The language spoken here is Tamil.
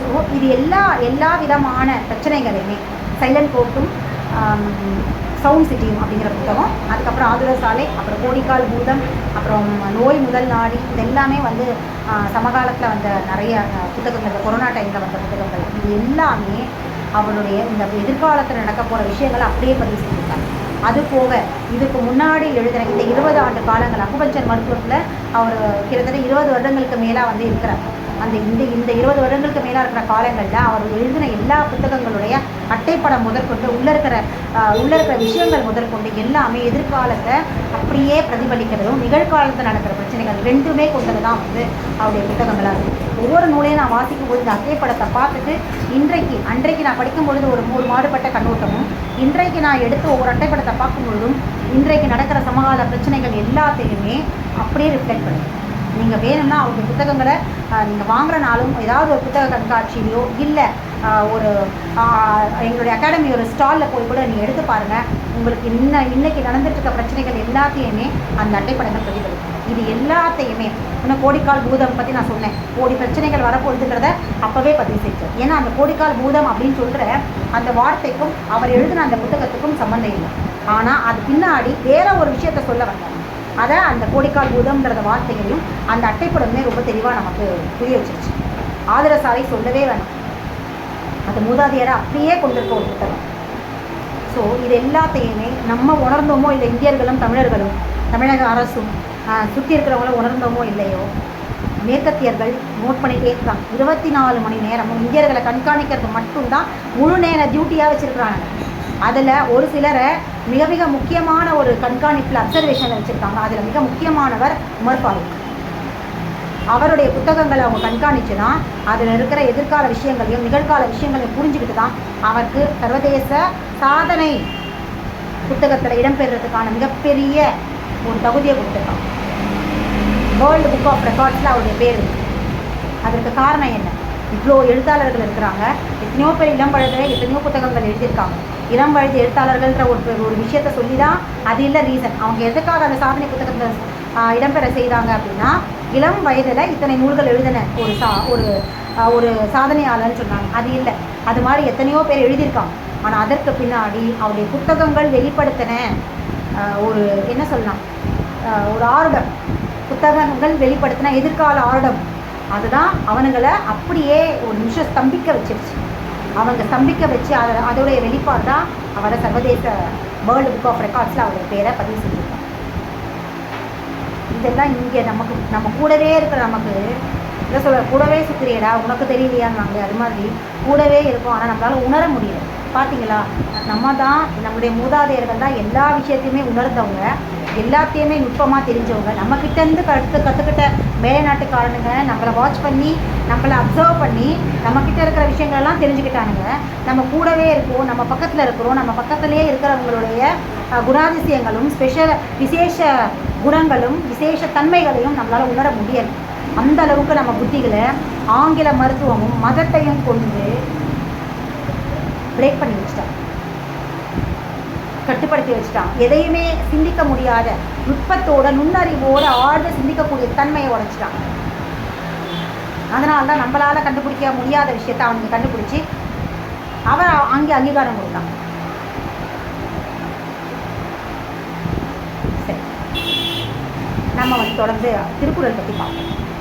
ஸோ இது எல்லா எல்லா விதமான பிரச்சனைகளையுமே சைலண்ட் கோர்ட்டும் சவுண்ட் சிட்டியும் அப்படிங்கிற புத்தகம் அதுக்கப்புறம் ஆதுர சாலை அப்புறம் கோடிக்கால் பூதம் அப்புறம் நோய் முதல் நாடி இது எல்லாமே வந்து சமகாலத்தில் வந்த நிறைய புத்தகங்கள் இந்த கொரோனா டைமில் வந்த புத்தகங்கள் இது எல்லாமே அவருடைய இந்த எதிர்காலத்தில் நடக்க போகிற விஷயங்களை அப்படியே பதிவு செஞ்சுருக்காங்க. அது போக இதுக்கு முன்னாடி எழுதின இந்த இருபது ஆண்டு காலங்கள் அக்குபஞ்சர் மருத்துவத்தில் அவர் கிட்டத்தட்ட இருபது வருடங்களுக்கு மேலாக வந்து இருக்கிறார். அந்த இந்த இந்த இருபது வருடங்களுக்கு மேலாக இருக்கிற காலங்களில் அவர் எழுதின எல்லா புத்தகங்களுடைய அட்டைப்படம் முதற்கொண்டு உள்ளே இருக்கிற உள்ளே இருக்கிற விஷயங்கள் முதற்கொண்டு எல்லாமே எதிர்காலத்தை அப்படியே பிரதிபலிக்கிறதும் நிகழ்காலத்தில் நடக்கிற பிரச்சனைகள் ரெண்டுமே கொண்டது தான் வந்து அவருடைய புத்தகங்களாக இருக்குது ஒவ்வொரு நூலையும் நான் வாசிக்கும் போது இந்த அட்டைப்படத்தை பார்த்துட்டு இன்றைக்கு அன்றைக்கு நான் படிக்கும் பொழுது ஒரு மூணு மாறுபட்ட கண்ணோட்டமும் இன்றைக்கு நான் எடுத்து ஒவ்வொரு அட்டைப்படத்தை பார்க்கும் பொழுதும் இன்றைக்கு நடக்கிற சமகால பிரச்சனைகள் எல்லாத்தையுமே அப்படியே ரிஃப்ளெக்ட் பண்ணுது நீங்கள் வேணும்னா அவங்க புத்தகங்களை நீங்கள் வாங்குறனாலும் ஏதாவது ஒரு புத்தக கண்காட்சியிலையோ இல்லை ஒரு எங்களுடைய அகாடமி ஒரு ஸ்டாலில் போய் கூட நீங்கள் எடுத்து பாருங்கள் உங்களுக்கு இன்ன இன்னைக்கு நடந்துட்டு இருக்க பிரச்சனைகள் எல்லாத்தையுமே அந்த அட்டைப்படங்கள் பிரதிபலிக்கும். இது எல்லாத்தையுமே இன்னும் கோடிக்கால் பூதம் பற்றி நான் சொன்னேன். கோடி பிரச்சனைகள் வரப்போகுதுங்கிறத அப்போவே பதிவு செஞ்சேன். ஏன்னா அந்த கோடிக்கால் பூதம் அப்படின்னு சொல்கிற அந்த வார்த்தைக்கும் அவர் எழுதின அந்த புத்தகத்துக்கும் சம்மந்தம் இல்லை. ஆனால் அது பின்னாடி வேற ஒரு விஷயத்த சொல்ல வந்தாங்க. அதை அந்த கோடிக்கால் பூதம்ன்றத வார்த்தைகளையும் அந்த அட்டைப்படமே ரொம்ப தெளிவாக நமக்கு புரிய வச்சிருச்சு. ஆதரசாலை சொல்லவே வேணாம். அது மூதாதையரை அப்படியே கொண்டிருக்க ஒரு புத்தகம். ஸோ இது எல்லாத்தையுமே நம்ம உணர்ந்தோமோ இல்லை இந்தியர்களும் தமிழர்களும் தமிழக அரசும் சுற்றி இருக்கிறவங்களும் உணர்ந்தோமோ இல்லையோ மேற்கத்தியர்கள் நோட் பண்ணிகிட்டே இருக்காங்க. இருபத்தி நாலு மணி நேரமும் இந்தியர்களை கண்காணிக்கிறது மட்டும்தான் முழு நேர டியூட்டியாக வச்சுருக்குறாங்க. அதில் ஒரு சிலரை மிக மிக முக்கியமான ஒரு கண்காணிப்பில் அப்சர்வேஷனில் வச்சுருக்காங்க. அதில் மிக முக்கியமானவர் உமர் ஃபாரூக். அவருடைய புத்தகங்களை அவங்க கண்காணிச்சுன்னா அதில் இருக்கிற எதிர்கால விஷயங்களையும் நிகழ்கால விஷயங்களையும் புரிஞ்சுக்கிட்டு தான் அவருக்கு சர்வதேச சாதனை புத்தகத்தில் இடம்பெறுறதுக்கான மிகப்பெரிய ஒரு தகுதியை கொடுத்துருக்காங்க. வேர்ல்டு புக் ஆஃப் ரெக்கார்ட்ஸில் அவருடைய பேர் அதற்கு காரணம் என்ன? இவ்வளோ எழுத்தாளர்கள் இருக்கிறாங்க. எத்தனையோ பேர் இளம் எத்தனையோ புத்தகங்கள் எழுதியிருக்காங்க. இளம் வயது எழுத்தாளர்கள்ன்ற ஒரு ஒரு விஷயத்த சொல்லி தான் அது இல்லை ரீசன் அவங்க எதுக்காக அந்த சாதனை புத்தகத்தில் இடம்பெற செய்தாங்க அப்படின்னா இளம் வயதில் இத்தனை நூல்கள் எழுதின ஒரு சா ஒரு ஒரு சாதனையாளர்னு சொன்னாங்க. அது இல்லை. அது மாதிரி எத்தனையோ பேர் எழுதியிருக்காங்க. ஆனால் அதற்கு பின்னாடி அவருடைய புத்தகங்கள் வெளிப்படுத்தின ஒரு என்ன சொல்லலாம் ஒரு ஆர்டம் புத்தகங்கள் வெளிப்படுத்தின எதிர்கால ஆர்டம் அதுதான் அவனுங்களை அப்படியே ஒரு நிமிஷம் ஸ்தம்பிக்க வச்சிருச்சு. அவங்க ஸ்தம்பிக்க வச்சு அதை அதோடைய வெளிப்பாடு தான் அவரை சர்வதேச வேர்ல்டு புக் ஆஃப் ரெக்கார்ட்ஸில் அவருடைய பேரை பதிவு செஞ்சுருக்காங்க. இதெல்லாம் இங்கே நமக்கு நம்ம கூடவே இருக்கிற நமக்கு என்ன சொல்ல கூடவே சுற்றுறியடா உனக்கு தெரியலையான்னு அது மாதிரி கூடவே இருக்கும். ஆனால் நம்மளால் உணர முடியல. பார்த்தீங்களா நம்ம தான் நம்மளுடைய மூதாதையர்கள் தான் எல்லா விஷயத்தையுமே உணர்ந்தவங்க. எல்லாத்தையுமே நுட்பமாக தெரிஞ்சவங்க. நம்மக்கிட்டேருந்து கற்று கற்றுக்கிட்ட மேலை நாட்டுக்காரனுங்க நம்மளை வாட்ச் பண்ணி நம்மளை அப்சர்வ் பண்ணி நம்மக்கிட்ட இருக்கிற விஷயங்களெல்லாம் தெரிஞ்சுக்கிட்டானுங்க. நம்ம கூடவே இருக்கோம் நம்ம பக்கத்தில் இருக்கிறோம் நம்ம பக்கத்துலேயே இருக்கிறவங்களுடைய குணாதிசயங்களும் ஸ்பெஷல் விசேஷ குணங்களும் விசேஷ தன்மைகளையும் நம்மளால் உணர முடியலை. அந்த அளவுக்கு நம்ம புத்திகளை ஆங்கில மருத்துவமும் மதத்தையும் கொண்டு பிரேக் பண்ணி வச்சுட்டாங்க. கட்டுப்படுத்தி வச்சுட்டான். எதையுமே சிந்திக்க முடியாத நுட்பத்தோட நுண்ணறிவோட ஆழ்ந்து சிந்திக்கக்கூடிய தன்மையை உடைச்சிட்டான். அதனால தான் நம்மளால் கண்டுபிடிக்க முடியாத விஷயத்தை அவனுக்கு கண்டுபிடிச்சி அவன் அங்கே அங்கீகாரம் கொடுத்தான். சரி. நம்ம வந்து தொடர்ந்து திருக்குறள் பற்றி பார்ப்போம்.